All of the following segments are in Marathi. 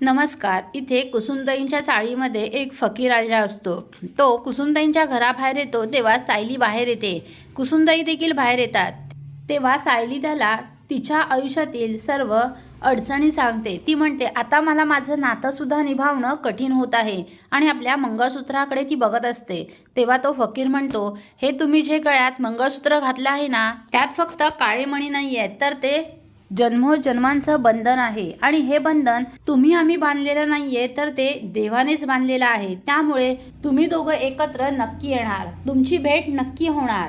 नमस्कार इथे कुसुमताईंच्या चाळीमध्ये एक फकीर राजा असतो. तो कुसुमताईंच्या घराबाहेर येतो तेव्हा सायली बाहेर येते. कुसुमताई देखील बाहेर येतात. तेव्हा सायली त्याला तिच्या आयुष्यातील सर्व अडचणी सांगते. ती म्हणते आता मला माझं नातंसुद्धा निभावणं कठीण होत आहे आणि आपल्या मंगळसूत्राकडे ती बघत असते. तेव्हा तो फकीर म्हणतो हे तुम्ही जे गळ्यात मंगळसूत्र घातलं आहे ना त्यात फक्त काळे मणी नाही आहेत तर ते जन्मोजन्मांचं हो, बंधन आहे. आणि हे बंधन तुम्ही आम्ही बांधलेलं नाहीये तर ते देवानेच बांधलेलं आहे. त्यामुळे तुम्ही दोघं एकत्र नक्की येणार. तुमची भेट नक्की होणार.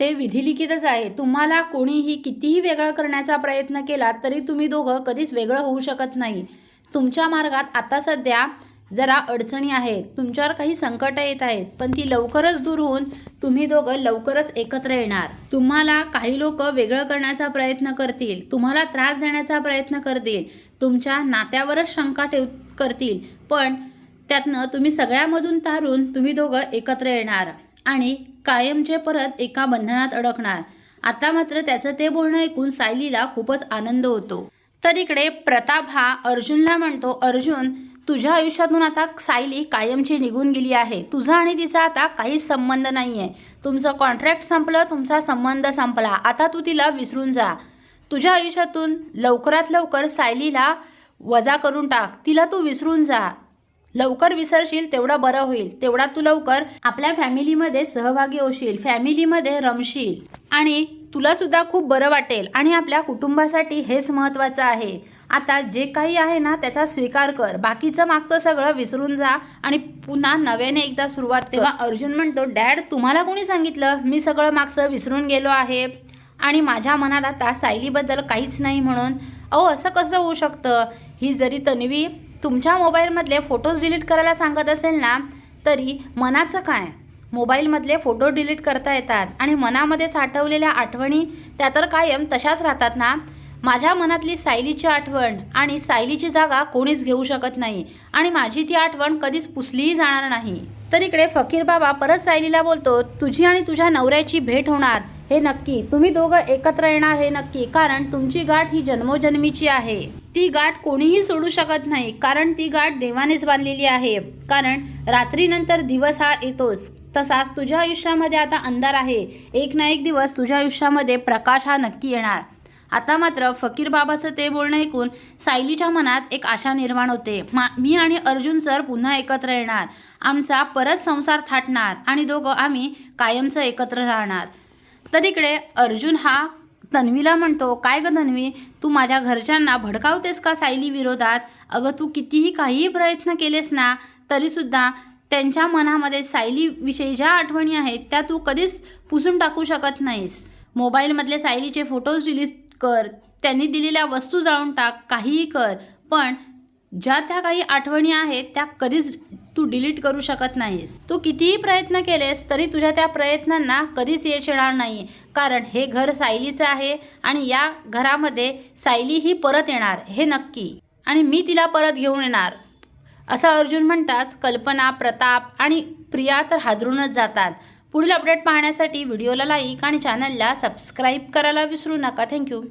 ते विधिलिखितच आहे. तुम्हाला कोणीही कितीही वेगळं करण्याचा प्रयत्न केला तरी तुम्ही दोघं कधीच वेगळं होऊ शकत नाही. तुमच्या मार्गात आता सध्या जरा अडचणी आहेत तुमच्यावर काही संकट येत आहेत पण ती लवकरच दूर होऊन तुम्ही दोघं लवकरच एकत्र येणार. तुम्हाला काही लोक वेगळं करण्याचा प्रयत्न करतील तुम्हाला त्रास देण्याचा प्रयत्न करतील तुमच्या नात्यावरच शंका ठेव करतील पण त्यातनं तुम्ही सगळ्यामधून तारून तुम्ही दोघं एकत्र येणार आणि कायमचे परत एका बंधनात अडकणार. आता मात्र त्याचं ते बोलणं ऐकून सायलीला खूपच आनंद होतो. तर इकडे प्रताप हा अर्जुनला म्हणतो अर्जुन तुझ्या आयुष्यातून आता सायली कायमची निघून गेली आहे. तुझा आणि तिचा आता काहीच संबंध नाही आहे तुमचं कॉन्ट्रॅक्ट संपलं तुमचा संबंध संपला. आता तू तिला विसरून जा. तुझ्या आयुष्यातून लवकरात लवकर सायलीला वजा करून टाक. तिला तू विसरून जा. लवकर विसरशील तेवढं बरं होईल. तेवढा तू लवकर आपल्या फॅमिलीमध्ये सहभागी होशील. फॅमिलीमध्ये रमशील. आणि तुला सुद्धा खूप बरं वाटेल आणि आपल्या कुटुंबासाठी हेच महत्त्वाचं आहे. आता जे काही आहे ना त्याचा स्वीकार कर. बाकीचं मागचं सगळं विसरून जा आणि पुन्हा नव्याने एकदा सुरुवात. तेव्हा अर्जुन म्हणतो डॅड तुम्हाला कोणी सांगितलं? मी सगळं मागचं विसरून गेलो आहे. आणि माझ्या मनात आता सायलीबद्दल काहीच नाही म्हणून. अहो असं कसं होऊ शकतं? ही जरी तन्वी तुमच्या मोबाईलमधले फोटोज डिलीट करायला सांगत असेल ना तरी मनाचं काय? मोबाईलमधले फोटो डिलीट करता येतात आणि मनामध्ये साठवलेल्या आठवणी त्या तर कायम तशाच राहतात ना? माझ्या मनातली सायलीची आठवण आणि सायलीची जागा कोणीच घेऊ शकत नाही आणि माझी ती आठवण कधीच पुसलीही जाणार नाही. तर इकडे फकीर बाबा परत सायलीला बोलतो तुझी आणि तुझ्या नवऱ्याची भेट होणार. हे नक्की. तुम्ही दोघं एकत्र येणार हे नक्की. कारण तुमची गाठ ही जन्मोजन्मीची आहे. ती गाठ कोणीही सोडू शकत नाही. कारण ती गाठ देवानेच बांधलेली आहे. कारण रात्रीनंतर दिवस हा येतोच. तसाच तुझ्या आयुष्यामध्ये आता अंधार आहे. एक ना एक दिवस तुझ्या आयुष्यामध्ये प्रकाश हा नक्की येणार. आता मात्र फकीर बाबाचं ते बोलणं ऐकून सायलीच्या मनात एक आशा निर्माण होते. मा मी आणि अर्जुन सर पुन्हा एकत्र येणार. आमचा परत संसार थाटणार आणि दोघं आम्ही कायमचं एकत्र राहणार. तर इकडे अर्जुन हा तन्वीला म्हणतो काय ग तन्वी तू माझ्या घरच्यांना भडकावतेस का सायली विरोधात? अगं तू कितीही काहीही प्रयत्न केलेस ना तरीसुद्धा त्यांच्या मनामध्ये सायलीविषयी ज्या आठवणी आहेत त्या तू कधीच पुसून टाकू शकत नाहीस. मोबाईलमधले सायलीचे फोटोज डिलीट कर त्यांनी दिलेल्या वस्तू जाळून टाक काहीही कर पण ज्या त्या काही आठवणी आहेत त्या कधीच तू डिलीट करू शकत नाहीस. तू कितीही प्रयत्न केलेस तरी तुझ्या त्या प्रयत्नांना कधीच यश येणार नाही कारण हे घर सायलीचं आहे आणि या घरामध्ये सायली ही परत येणार हे नक्की. आणि मी तिला परत घेऊन येणार. असं अर्जुन म्हणताच कल्पना प्रताप आणि प्रिया तर हादरूनच जातात. पुढील अपडेट पाहण्यासाठी व्हिडिओला लाईक आणि चॅनलला सबस्क्राईब करायला विसरू नका. थँक्यू